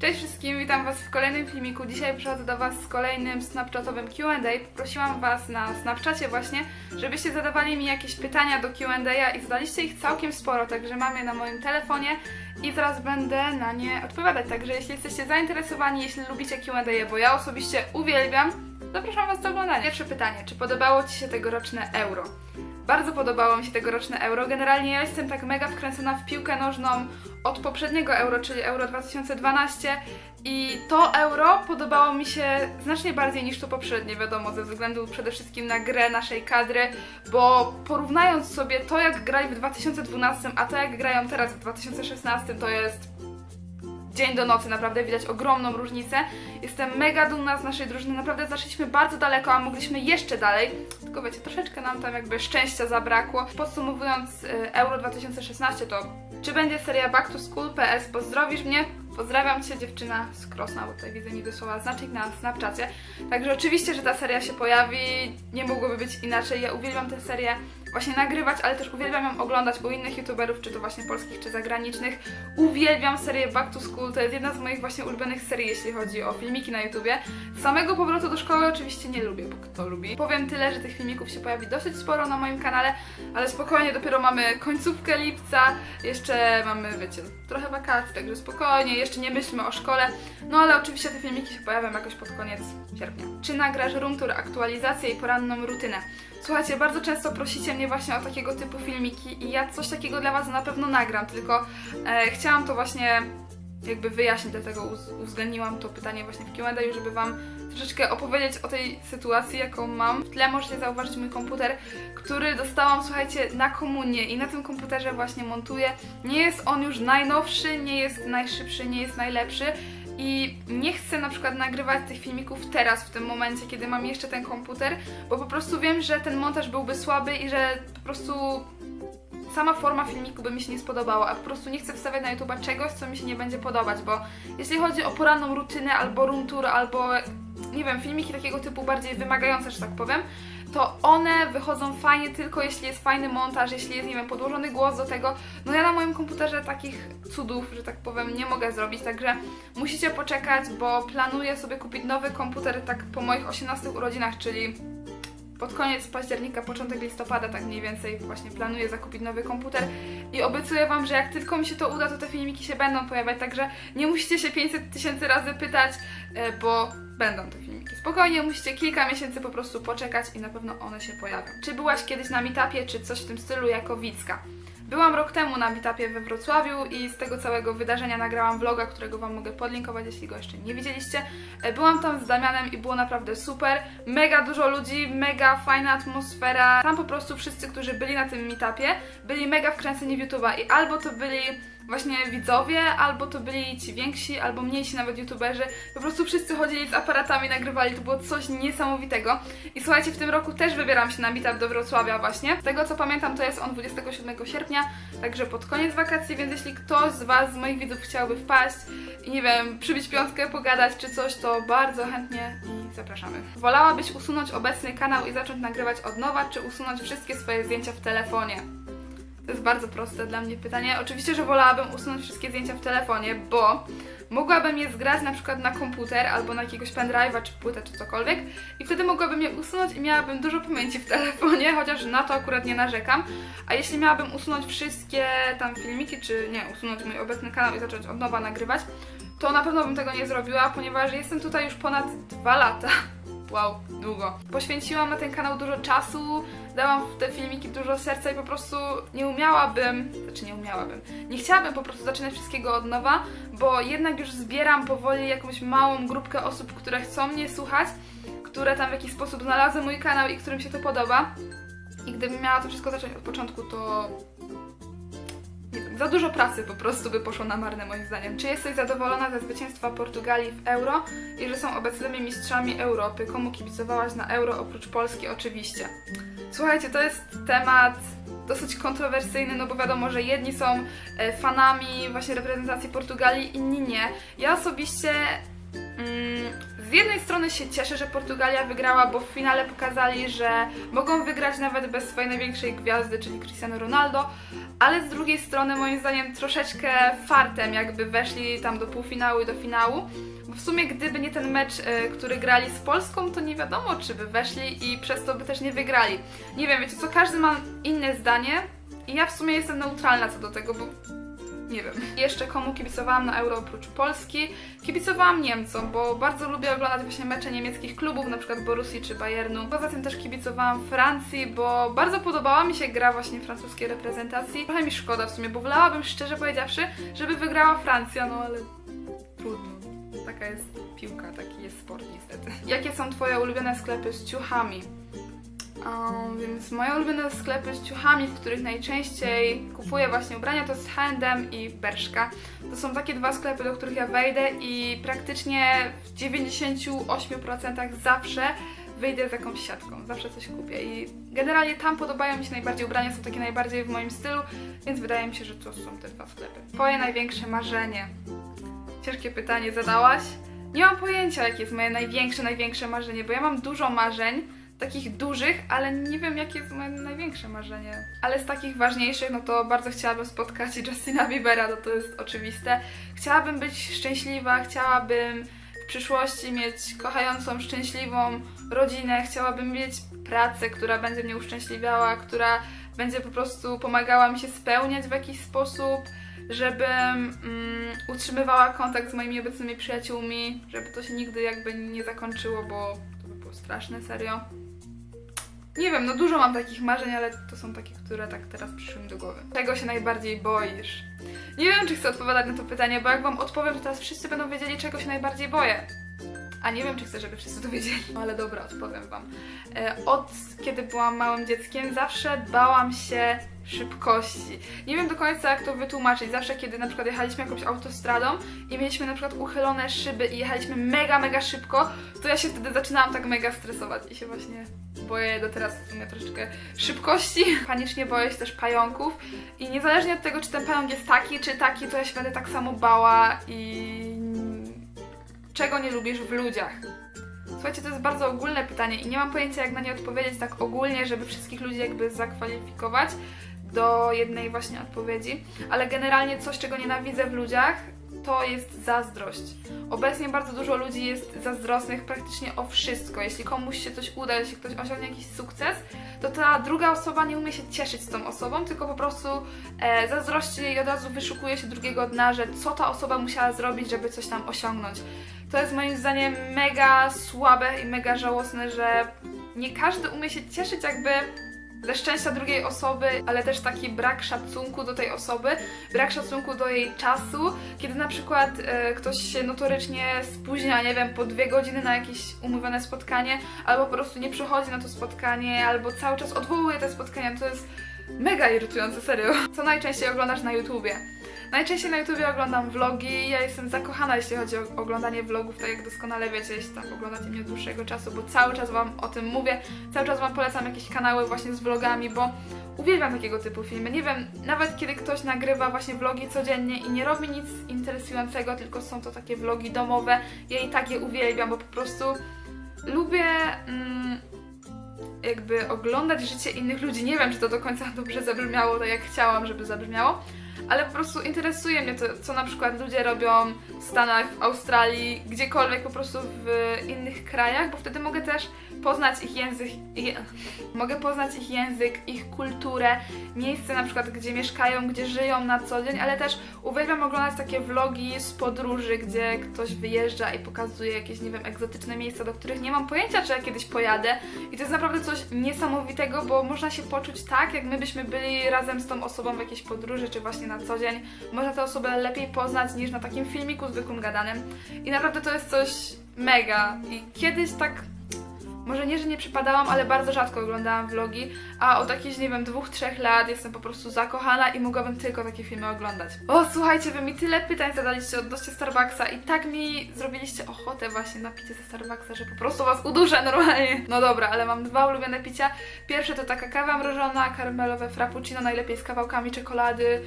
Cześć wszystkim, witam Was w kolejnym filmiku. Dzisiaj przychodzę do Was z kolejnym Snapchatowym Q&A. Poprosiłam Was na Snapchacie właśnie, żebyście zadawali mi jakieś pytania do Q&A i zadaliście ich całkiem sporo, także mam je na moim telefonie i zaraz będę na nie odpowiadać. Także jeśli jesteście zainteresowani, jeśli lubicie Q&A, bo ja osobiście uwielbiam, zapraszam Was do oglądania. Pierwsze pytanie, czy podobało Ci się tegoroczne Euro? Bardzo podobało mi się tegoroczne euro. Generalnie ja jestem tak mega wkręcona w piłkę nożną od poprzedniego euro, czyli euro 2012 i to euro podobało mi się znacznie bardziej niż to poprzednie, wiadomo, ze względu przede wszystkim na grę naszej kadry, bo porównując sobie to jak grali w 2012, a to jak grają teraz w 2016, to jest dzień do nocy, naprawdę widać ogromną różnicę. Jestem mega dumna z naszej drużyny, naprawdę zaszliśmy bardzo daleko, a mogliśmy jeszcze dalej. Tylko wiecie, troszeczkę nam tam jakby szczęścia zabrakło. Podsumowując y, Euro 2016, to czy będzie seria Back to School PS? Pozdrowisz mnie? Pozdrawiam Cię dziewczyna z Krosna, bo tutaj widzę mi wysłała znacznik na Snapchacie. Także oczywiście, że ta seria się pojawi, nie mogłoby być inaczej. Ja uwielbiam tę serię właśnie nagrywać, ale też uwielbiam ją oglądać u innych youtuberów, czy to właśnie polskich, czy zagranicznych. Uwielbiam serię Back to School, to jest jedna z moich właśnie ulubionych serii, jeśli chodzi o filmiki na YouTubie. Samego powrotu do szkoły oczywiście nie lubię, bo kto lubi. Powiem tyle, że tych filmików się pojawi dosyć sporo na moim kanale, ale spokojnie, dopiero mamy końcówkę lipca, jeszcze mamy, wiecie, trochę wakacji, także spokojnie, jeszcze nie myślmy o szkole, no ale oczywiście te filmiki się pojawią jakoś pod koniec sierpnia. Czy nagrasz room tour, aktualizację i poranną rutynę? Słuchajcie, bardzo często prosicie mnie właśnie o takiego typu filmiki i ja coś takiego dla Was na pewno nagram, tylko e, chciałam to właśnie jakby wyjaśnić, dlatego uwzględniłam to pytanie właśnie w Q&A, żeby Wam troszeczkę opowiedzieć o tej sytuacji, jaką mam. W tle możecie zauważyć mój komputer, który dostałam, słuchajcie, na komunię i na tym komputerze właśnie montuję. Nie jest on już najnowszy, nie jest najszybszy, nie jest najlepszy, i nie chcę na przykład nagrywać tych filmików teraz, w tym momencie, kiedy mam jeszcze ten komputer, bo po prostu wiem, że ten montaż byłby słaby i że po prostu sama forma filmiku by mi się nie spodobała, a po prostu nie chcę wstawiać na YouTube czegoś, co mi się nie będzie podobać, bo jeśli chodzi o poranną rutynę, albo room tour, albo nie wiem, filmiki takiego typu bardziej wymagające, że tak powiem, to one wychodzą fajnie tylko jeśli jest fajny montaż, jeśli jest, nie wiem, podłożony głos do tego. No ja na moim komputerze takich cudów, że tak powiem, nie mogę zrobić, także musicie poczekać, bo planuję sobie kupić nowy komputer tak po moich 18 urodzinach, czyli pod koniec października, początek listopada, tak mniej więcej właśnie planuję zakupić nowy komputer i obiecuję Wam, że jak tylko mi się to uda, to te filmiki się będą pojawiać, także nie musicie się 500 tysięcy razy pytać, e, bo będą te filmiki. Spokojnie, musicie kilka miesięcy po prostu poczekać i na pewno one się pojawią. Czy byłaś kiedyś na meetupie, czy coś w tym stylu jako widzka? Byłam rok temu na meetupie we Wrocławiu i z tego całego wydarzenia nagrałam vloga, którego Wam mogę podlinkować, jeśli go jeszcze nie widzieliście. E, Byłam tam z Damianem i było naprawdę super. Mega dużo ludzi, mega fajna atmosfera. Tam po prostu wszyscy, którzy byli na tym meetupie, byli mega wkręceni w YouTube'a i albo to byli właśnie widzowie, albo to byli ci więksi, albo mniejsi nawet youtuberzy. Po prostu wszyscy chodzili z aparatami, nagrywali, to było coś niesamowitego. I słuchajcie, w tym roku też wybieram się na meetup do Wrocławia właśnie. Z tego co pamiętam, to jest on 27 sierpnia, także pod koniec wakacji, więc jeśli ktoś z Was, z moich widzów chciałby wpaść i nie wiem, przybić piątkę, pogadać czy coś, to bardzo chętnie i zapraszamy. Wolałabyś usunąć obecny kanał i zacząć nagrywać od nowa, czy usunąć wszystkie swoje zdjęcia w telefonie? To jest bardzo proste dla mnie pytanie. Oczywiście, że wolałabym usunąć wszystkie zdjęcia w telefonie, bo mogłabym je zgrać na przykład na komputer albo na jakiegoś pendrive'a czy płytę czy cokolwiek i wtedy mogłabym je usunąć i miałabym dużo pamięci w telefonie, chociaż na to akurat nie narzekam. A jeśli miałabym usunąć wszystkie tam filmiki, czy nie, usunąć mój obecny kanał i zacząć od nowa nagrywać, to na pewno bym tego nie zrobiła, ponieważ jestem tutaj już ponad dwa lata. Wow, długo. Poświęciłam na ten kanał dużo czasu, dałam w te filmiki dużo serca i po prostu nie umiałabym, znaczy nie umiałabym, nie chciałabym po prostu zaczynać wszystkiego od nowa, bo jednak już zbieram powoli jakąś małą grupkę osób, które chcą mnie słuchać, które tam w jakiś sposób znalazły mój kanał i którym się to podoba. I gdybym miała to wszystko zacząć od początku, to za dużo pracy po prostu by poszło na marne moim zdaniem. Czy jesteś zadowolona ze zwycięstwa Portugalii w Euro i że są obecnymi mistrzami Europy? Komu kibicowałaś na Euro oprócz Polski? Oczywiście. Słuchajcie, to jest temat dosyć kontrowersyjny, no bo wiadomo, że jedni są e, fanami właśnie reprezentacji Portugalii, inni nie. Ja osobiście mm, Z jednej strony się cieszę, że Portugalia wygrała, bo w finale pokazali, że mogą wygrać nawet bez swojej największej gwiazdy, czyli Cristiano Ronaldo, ale z drugiej strony moim zdaniem troszeczkę fartem jakby weszli tam do półfinału i do finału. Bo w sumie gdyby nie ten mecz, y, który grali z Polską, to nie wiadomo, czy by weszli i przez to by też nie wygrali. Nie wiem, wiecie co, każdy ma inne zdanie i ja w sumie jestem neutralna co do tego, bo nie wiem. Jeszcze komu kibicowałam na Euro oprócz Polski? Kibicowałam Niemcom, bo bardzo lubię oglądać właśnie mecze niemieckich klubów, przykład Borussii czy Bayernu. Poza tym też kibicowałam Francji, bo bardzo podobała mi się gra właśnie francuskiej reprezentacji. Trochę mi szkoda w sumie, bo wolałabym szczerze powiedziawszy, żeby wygrała Francja, no ale trudno. Taka jest piłka, taki jest sport niestety. Jakie są Twoje ulubione sklepy z ciuchami? Um, więc moje ulubione sklepy z ciuchami, w których najczęściej kupuję właśnie ubrania, to jest H&M i Bershka. To są takie dwa sklepy, do których ja wejdę i praktycznie w 98% zawsze wyjdę z jakąś siatką, zawsze coś kupię i generalnie tam podobają mi się najbardziej ubrania, są takie najbardziej w moim stylu, więc wydaje mi się, że to są te dwa sklepy. Twoje największe marzenie? Ciężkie pytanie zadałaś. Nie mam pojęcia, jakie jest moje największe, największe marzenie, bo ja mam dużo marzeń, takich dużych, ale nie wiem, jakie jest moje największe marzenie. Ale z takich ważniejszych, no to bardzo chciałabym spotkać Justina Biebera, no to jest oczywiste. Chciałabym być szczęśliwa, chciałabym w przyszłości mieć kochającą, szczęśliwą rodzinę, chciałabym mieć pracę, która będzie mnie uszczęśliwiała, która będzie po prostu pomagała mi się spełniać w jakiś sposób, żebym mm, utrzymywała kontakt z moimi obecnymi przyjaciółmi, żeby to się nigdy jakby nie zakończyło, bo to by było straszne, serio. Nie wiem, no dużo mam takich marzeń, ale to są takie, które tak teraz przyszły mi do głowy. Czego się najbardziej boisz? Nie wiem, czy chcę odpowiadać na to pytanie, bo jak wam odpowiem, to teraz wszyscy będą wiedzieli, czego się najbardziej boję. A nie wiem, czy chcę, żeby wszyscy to wiedzieli. No ale dobra, odpowiem wam. E, Od kiedy byłam małym dzieckiem, zawsze bałam się szybkości. Nie wiem do końca, jak to wytłumaczyć. Zawsze, kiedy na przykład jechaliśmy jakąś autostradą i mieliśmy na przykład uchylone szyby i jechaliśmy mega, mega szybko, to ja się wtedy zaczynałam tak mega stresować i się właśnie boję do teraz w sumie troszeczkę szybkości. Panicznie boję się też pająków i niezależnie od tego, czy ten pająk jest taki, czy taki, to ja się będę tak samo bała i czego nie lubisz w ludziach? Słuchajcie, to jest bardzo ogólne pytanie i nie mam pojęcia, jak na nie odpowiedzieć tak ogólnie, żeby wszystkich ludzi jakby zakwalifikować do jednej właśnie odpowiedzi, ale generalnie coś, czego nienawidzę w ludziach, to jest zazdrość. Obecnie bardzo dużo ludzi jest zazdrosnych praktycznie o wszystko. Jeśli komuś się coś uda, jeśli ktoś osiągnie jakiś sukces, to ta druga osoba nie umie się cieszyć z tą osobą, tylko po prostu e, zazdrości i od razu wyszukuje się drugiego dna, że co ta osoba musiała zrobić, żeby coś tam osiągnąć. To jest moim zdaniem mega słabe i mega żałosne, że nie każdy umie się cieszyć jakby ze szczęścia drugiej osoby, ale też taki brak szacunku do tej osoby, brak szacunku do jej czasu, kiedy na przykład e, ktoś się notorycznie spóźnia, nie wiem, po dwie godziny na jakieś umówione spotkanie, albo po prostu nie przychodzi na to spotkanie, albo cały czas odwołuje te spotkania, to jest mega irytujące, serio. Co najczęściej oglądasz na YouTubie? Najczęściej na YouTubie oglądam vlogi, ja jestem zakochana jeśli chodzi o oglądanie vlogów, tak jak doskonale wiecie, jeśli tam oglądacie mnie od dłuższego czasu, bo cały czas Wam o tym mówię, cały czas Wam polecam jakieś kanały właśnie z vlogami, bo uwielbiam takiego typu filmy. Nie wiem, nawet kiedy ktoś nagrywa właśnie vlogi codziennie i nie robi nic interesującego, tylko są to takie vlogi domowe, ja i tak je uwielbiam, bo po prostu lubię... Mm, jakby oglądać życie innych ludzi. Nie wiem, czy to do końca dobrze zabrzmiało, tak jak chciałam, żeby zabrzmiało, ale po prostu interesuje mnie to, co na przykład ludzie robią w Stanach, w Australii, gdziekolwiek po prostu w innych krajach, bo wtedy mogę też poznać ich język, je, mogę poznać ich język, ich kulturę, miejsce na przykład, gdzie mieszkają, gdzie żyją na co dzień, ale też uwielbiam oglądać takie vlogi z podróży, gdzie ktoś wyjeżdża i pokazuje jakieś, nie wiem, egzotyczne miejsca, do których nie mam pojęcia, czy ja kiedyś pojadę. I to jest naprawdę coś niesamowitego, bo można się poczuć tak, jak my byśmy byli razem z tą osobą w jakiejś podróży, czy właśnie na co dzień. Można tę osobę lepiej poznać niż na takim filmiku zwykłym gadanym i naprawdę to jest coś mega i kiedyś tak może nie, że nie przypadałam, ale bardzo rzadko oglądałam vlogi, a od jakichś, nie wiem, dwóch, trzech lat jestem po prostu zakochana i mogłabym tylko takie filmy oglądać. O, słuchajcie, wy mi tyle pytań zadaliście odnośnie Starbucksa i tak mi zrobiliście ochotę właśnie na picie ze Starbucksa, że po prostu was uduszę normalnie. No dobra, ale mam dwa ulubione picia. Pierwsze to taka kawa mrożona, karmelowe frappuccino, najlepiej z kawałkami czekolady.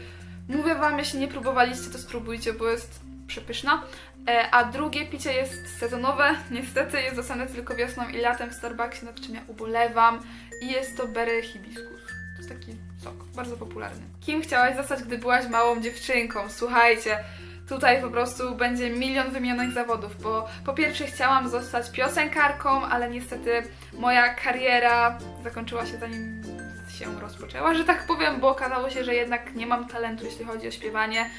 Mówię wam, jeśli nie próbowaliście, to spróbujcie, bo jest przepyszna. E, A drugie picie jest sezonowe, niestety jest dostępne tylko wiosną i latem w Starbucksie, nad czym ja ubolewam. I jest to berry hibiscus. To jest taki sok, bardzo popularny. Kim chciałaś zostać, gdy byłaś małą dziewczynką? Słuchajcie, tutaj po prostu będzie milion wymienionych zawodów, bo po pierwsze chciałam zostać piosenkarką, ale niestety moja kariera zakończyła się zanim się rozpoczęła, że tak powiem, bo okazało się, że jednak nie mam talentu, jeśli chodzi o śpiewanie.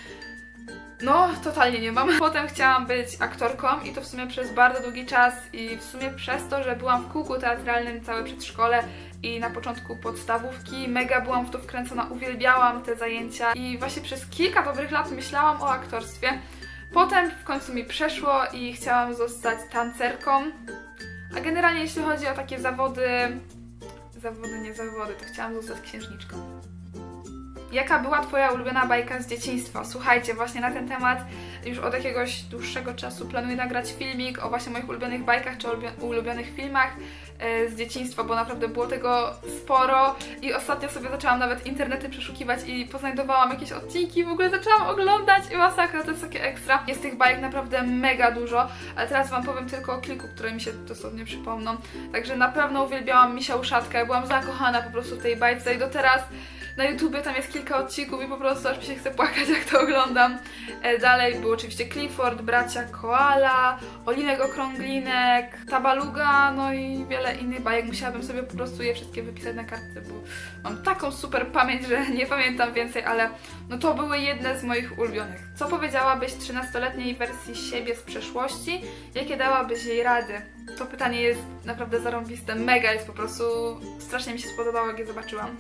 No, totalnie nie mam. Potem chciałam być aktorką i to w sumie przez bardzo długi czas i w sumie przez to, że byłam w kółku teatralnym całe przedszkole i na początku podstawówki, mega byłam w to wkręcona, uwielbiałam te zajęcia i właśnie przez kilka dobrych lat myślałam o aktorstwie. Potem w końcu mi przeszło i chciałam zostać tancerką. A generalnie jeśli chodzi o takie zawody, zawody, nie zawody, to chciałam zostać księżniczką. Jaka była Twoja ulubiona bajka z dzieciństwa? Słuchajcie, właśnie na ten temat już od jakiegoś dłuższego czasu planuję nagrać filmik o właśnie moich ulubionych bajkach czy ulubio- ulubionych filmach z dzieciństwa, bo naprawdę było tego sporo i ostatnio sobie zaczęłam nawet internety przeszukiwać i poznajdowałam jakieś odcinki, w ogóle zaczęłam oglądać i masakra, to jest takie ekstra. Jest tych bajek naprawdę mega dużo, ale teraz Wam powiem tylko o kilku, które mi się dosłownie przypomną. Także na pewno uwielbiałam Misia Uszatkę, byłam zakochana po prostu w tej bajce i do teraz na YouTubie tam jest kilka odcinków i po prostu aż mi się chce płakać, jak to oglądam. E, dalej był oczywiście Clifford, bracia Koala, Olinek Okrąglinek, Tabaluga, no i wiele innych bajek. Musiałabym sobie po prostu je wszystkie wypisać na kartce, bo mam taką super pamięć, że nie pamiętam więcej, ale no to były jedne z moich ulubionych. Co powiedziałabyś 13-letniej wersji siebie z przeszłości? Jakie dałabyś jej rady? To pytanie jest naprawdę zarąbiste, mega jest po prostu, strasznie mi się spodobało, jak je zobaczyłam.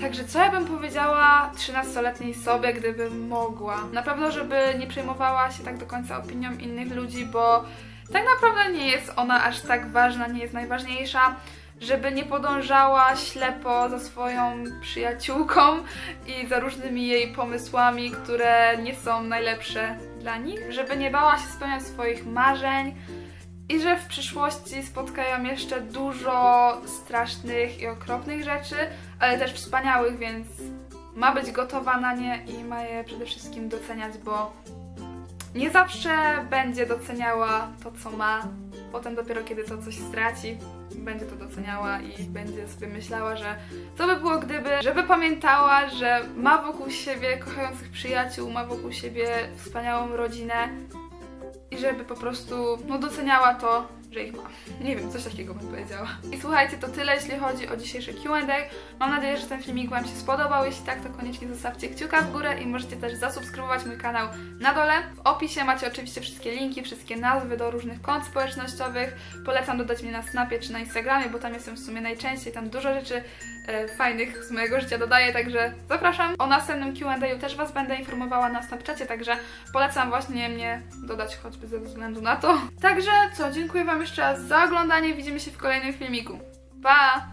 Także co ja bym powiedziała 13-letniej sobie, gdybym mogła? Na pewno, żeby nie przejmowała się tak do końca opinią innych ludzi, bo tak naprawdę nie jest ona aż tak ważna, nie jest najważniejsza. Żeby nie podążała ślepo za swoją przyjaciółką i za różnymi jej pomysłami, które nie są najlepsze dla nich. Żeby nie bała się spełniać swoich marzeń, i że w przyszłości spotkają jeszcze dużo strasznych i okropnych rzeczy, ale też wspaniałych, więc ma być gotowa na nie i ma je przede wszystkim doceniać, bo nie zawsze będzie doceniała to, co ma. Potem dopiero kiedy to coś straci, będzie to doceniała i będzie sobie myślała, że co by było gdyby, żeby pamiętała, że ma wokół siebie kochających przyjaciół, ma wokół siebie wspaniałą rodzinę i żeby po prostu no, doceniała to, że ich ma. Nie wiem, coś takiego bym powiedziała. I słuchajcie, to tyle, jeśli chodzi o dzisiejszy Q&A. Mam nadzieję, że ten filmik Wam się spodobał. Jeśli tak, to koniecznie zostawcie kciuka w górę i możecie też zasubskrybować mój kanał na dole. W opisie macie oczywiście wszystkie linki, wszystkie nazwy do różnych kont społecznościowych. Polecam dodać mnie na Snapie czy na Instagramie, bo tam jestem w sumie najczęściej. Tam dużo rzeczy e, fajnych z mojego życia dodaję, także zapraszam. O następnym Q&A też Was będę informowała na Snapchacie, także polecam właśnie mnie dodać choćby ze względu na to. Także co, dziękuję Wam jeszcze raz za oglądanie, widzimy się w kolejnym filmiku. Pa!